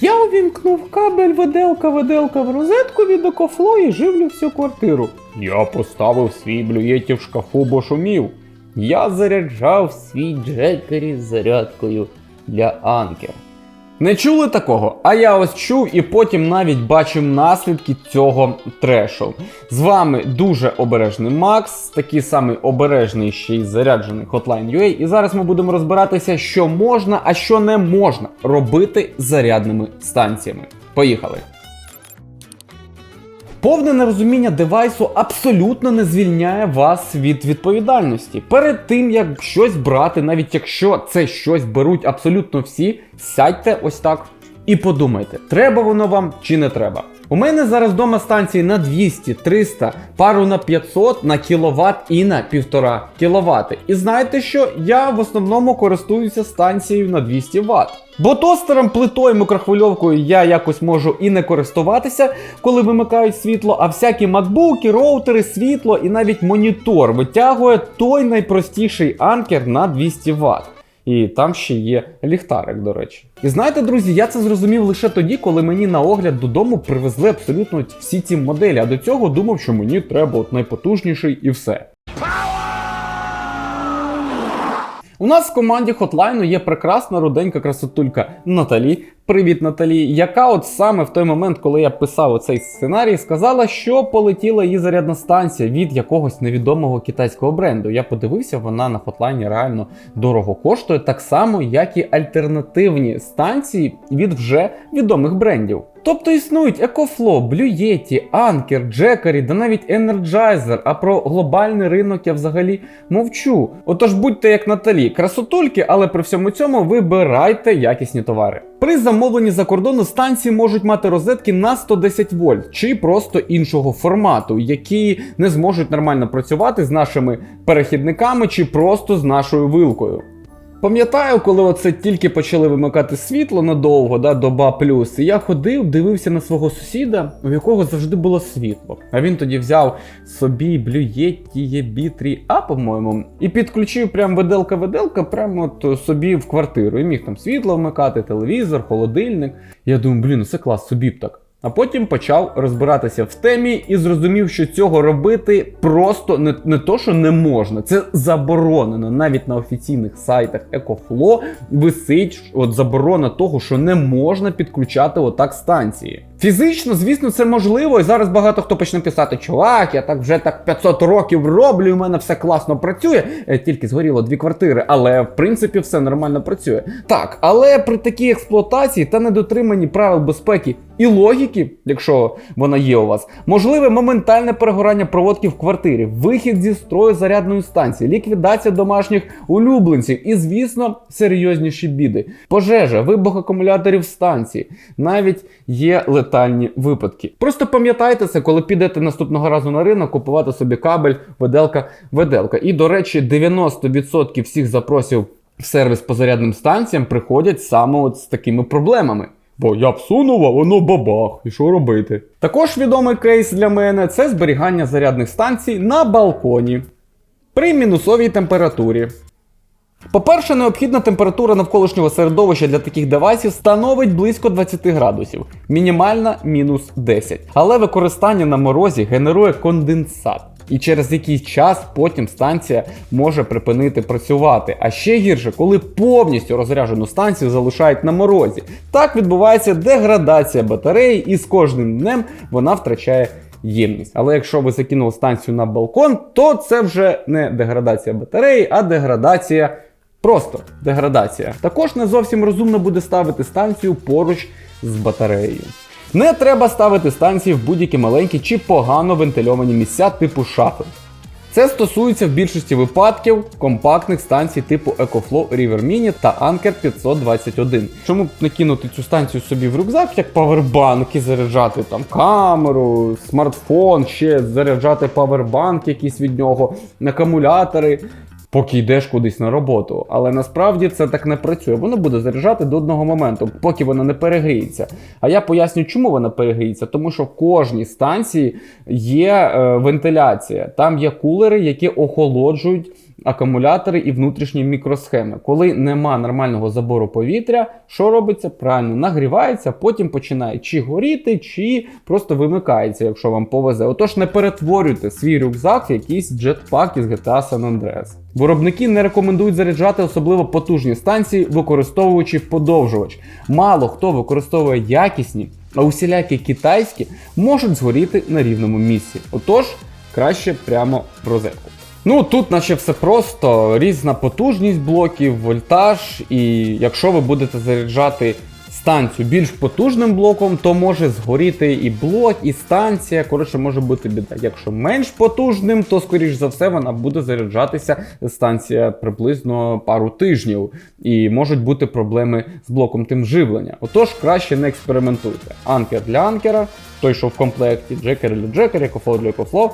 Я увімкнув кабель веделка веделка в розетку від окофло і живлю всю квартиру. Я поставив свій блюєті в шкафу, бо шумів. Я заряджав свій джекері зарядкою для анкер. Не чули такого? А я ось чув і потім навіть бачив наслідки цього трешу. З вами дуже обережний Макс, такий самий обережний ще й заряджений Hotline UA. І зараз ми будемо розбиратися, що можна, а що не можна робити з зарядними станціями. Поїхали! Повне нерозуміння девайсу абсолютно не звільняє вас від відповідальності. Перед тим як щось брати, навіть якщо це щось беруть абсолютно всі, сядьте ось так і подумайте, треба воно вам чи не треба. У мене зараз вдома станції на 200, 300, пару на 500, на кіловат і на 1,5 кВт. І знаєте що? Я в основному користуюся станцією на 200 Вт. Бо тостером, плитою, микрохвильовкою я якось можу і не користуватися, коли вимикають світло, а всякі макбуки, роутери, світло і навіть монітор витягує той найпростіший анкер на 200 Вт. І там ще є ліхтарик, до речі. І знаєте, друзі, я це зрозумів лише тоді, коли мені на огляд додому привезли абсолютно всі ці моделі. А до цього думав, що мені треба от найпотужніший і все. У нас в команді Хотлайну є прекрасна руденька красотулька Наталі. Привіт, Наталі, яка от саме в той момент, коли я писав оцей сценарій, сказала, що полетіла її зарядна станція від якогось невідомого китайського бренду. Я подивився, вона на Хотлайні реально дорого коштує, так само, як і альтернативні станції від вже відомих брендів. Тобто існують Blue Yeti, Anker, Jackery, да навіть Energizer, а про глобальний ринок я взагалі мовчу. Отож будьте як Наталі, красотульки, але при всьому цьому вибирайте якісні товари. При замовленні за кордону станції можуть мати розетки на 110 вольт чи просто іншого формату, які не зможуть нормально працювати з нашими перехідниками чи просто з нашою вилкою. Пам'ятаю, коли оце тільки почали вимикати світло надовго, да, доба плюс, і я ходив, дивився на свого сусіда, у якого завжди було світло. А він тоді взяв собі блюєті бітрі А, по-моєму, і підключив прям виделка-виделка прямо от собі в квартиру. І міг там світло вмикати, телевізор, холодильник. Я думаю, блін, ну клас, собі б так. А потім почав розбиратися в темі і зрозумів, що цього робити просто не, не то, що не можна, це заборонено. Навіть на офіційних сайтах Екофло висить от заборона того, що не можна підключати отак станції. Фізично, звісно, це можливо, і зараз багато хто почне писати: чувак, я так вже так 500 років роблю, і в мене все класно працює. Е, Тільки згоріло дві квартири, але в принципі все нормально працює. Так, але при такій експлуатації та недотриманні правил безпеки і логіки, якщо вона є у вас, можливе моментальне перегорання проводки в квартирі, вихід зі строю зарядної станції, ліквідація домашніх улюбленців і, звісно, серйозніші біди. Пожежа, вибух акумуляторів станції, навіть є летальні випадки. Просто пам'ятайте це, коли підете наступного разу на ринок, купувати собі кабель, веделка, веделка. І, до речі, 90% всіх запросів в сервіс по зарядним станціям приходять саме от з такими проблемами. Бо я всунув, а воно бабах. І що робити? Також відомий кейс для мене це зберігання зарядних станцій на балконі при мінусовій температурі. По-перше, необхідна температура навколишнього середовища для таких девайсів становить близько 20 градусів, мінімальна мінус 10. Але використання на морозі генерує конденсат. І через якийсь час потім станція може припинити працювати. А ще гірше, коли повністю розряджену станцію залишають на морозі. Так відбувається деградація батареї, і з кожним днем вона втрачає ємність. Але якщо ви закинули станцію на балкон, то це вже не деградація батареї, а деградація. Просто деградація. Також не зовсім розумно буде ставити станцію поруч з батареєю. Не треба ставити станції в будь-які маленькі чи погано вентильовані місця типу шафи. Це стосується в більшості випадків компактних станцій типу EcoFlow River Mini та Anker 521. Чому б не кинути цю станцію собі в рюкзак, як павербанк і заряджати там камеру, смартфон, ще заряджати павербанк якийсь від нього, акумулятори. Поки йдеш кудись на роботу. Але насправді це так не працює. Воно буде заряджати до одного моменту, поки вона не перегріється. А я поясню, чому вона перегріється. Тому що в кожній станції є е, вентиляція. Там є кулери, які охолоджують акумулятори і внутрішні мікросхеми. Коли нема нормального забору повітря, що робиться? Правильно, нагрівається, потім починає чи горіти, чи просто вимикається, якщо вам повезе. Отож, не перетворюйте свій рюкзак в якийсь джетпак із GTA San Andreas. Виробники не рекомендують заряджати особливо потужні станції, використовуючи подовжувач. Мало хто використовує якісні, а усілякі китайські можуть згоріти на рівному місці. Отож, краще прямо в розетку. Ну тут, наче все просто, різна потужність блоків, вольтаж, і якщо ви будете заряджати станцію більш потужним блоком, то може згоріти і блок, і станція. Коротше, може бути біда. Якщо менш потужним, то скоріш за все вона буде заряджатися станція приблизно пару тижнів, і можуть бути проблеми з блоком тим живлення. Отож, краще не експериментуйте. Анкер для анкера, той, що в комплекті, джекер для джекера, екофлоу для екофлоу.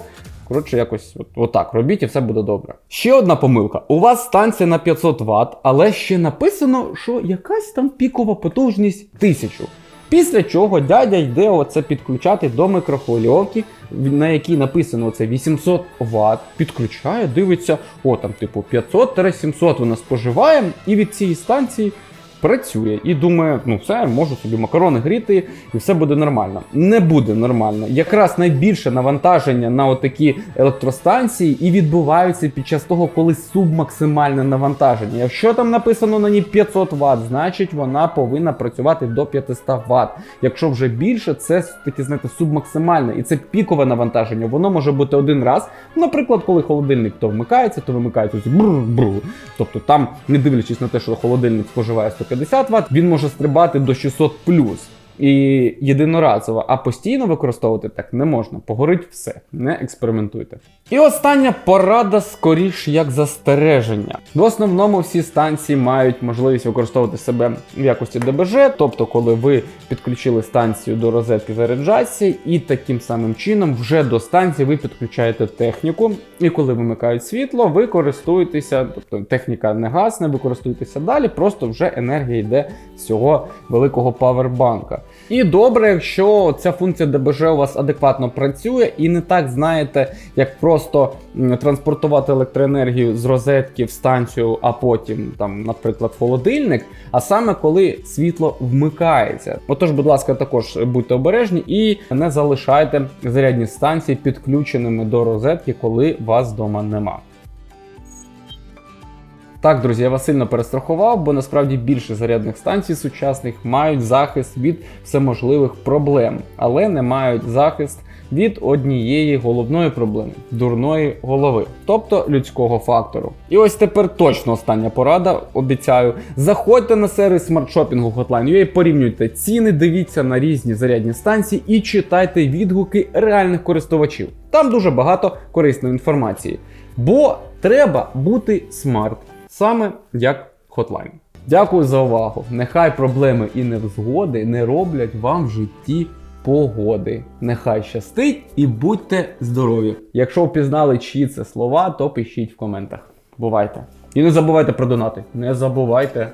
Коротше, якось от, отак робіть і все буде добре. Ще одна помилка. У вас станція на 500 Вт, але ще написано, що якась там пікова потужність 1000. Після чого дядя йде оце підключати до микрохвильовки, на якій написано оце 800 Вт, підключає, дивиться, о, там, типу, 500-700 вона споживає, і від цієї станції працює і думає, ну все, можу собі макарони гріти, і все буде нормально. Не буде нормально. Якраз найбільше навантаження на отакі електростанції і відбуваються під час того, коли субмаксимальне навантаження. Якщо там написано на ній 500 Вт, значить вона повинна працювати до 500 Вт. Якщо вже більше, це таке, знаєте, субмаксимальне, і це пікове навантаження. Воно може бути один раз. Наприклад, коли холодильник то вмикається, то вимикається бру-бру. Тобто там, не дивлячись на те, що холодильник споживає 150 Вт, він може стрибати до 600 І єдиноразово, а постійно використовувати так не можна. Погорить все, не експериментуйте. І остання порада скоріш як застереження. В основному всі станції мають можливість використовувати себе в якості ДБЖ, тобто, коли ви підключили станцію до розетки заряджації, і таким самим чином вже до станції ви підключаєте техніку. І коли вимикають світло, ви користуєтеся, тобто техніка не гасне, ви користуєтеся далі, просто вже енергія йде з цього великого павербанка. І добре, якщо ця функція ДБЖ у вас адекватно працює і не так знаєте, як просто транспортувати електроенергію з розетки в станцію, а потім там, наприклад, холодильник, а саме коли світло вмикається. Отож, будь ласка, також будьте обережні і не залишайте зарядні станції підключеними до розетки, коли вас вдома нема. Так, друзі, я вас сильно перестрахував, бо насправді більше зарядних станцій сучасних мають захист від всеможливих проблем, але не мають захист від однієї головної проблеми дурної голови, тобто людського фактору. І ось тепер точно остання порада. Обіцяю, заходьте на сервіс смартшопінгу Hotline.ua, порівнюйте ціни, дивіться на різні зарядні станції і читайте відгуки реальних користувачів. Там дуже багато корисної інформації. Бо треба бути смарт, саме як Hotline. Дякую за увагу. Нехай проблеми і невзгоди не роблять вам в житті погоди. Нехай щастить і будьте здорові. Якщо впізнали чиї це слова, то пишіть в коментах. Бувайте. І не забувайте про донати. Не забувайте.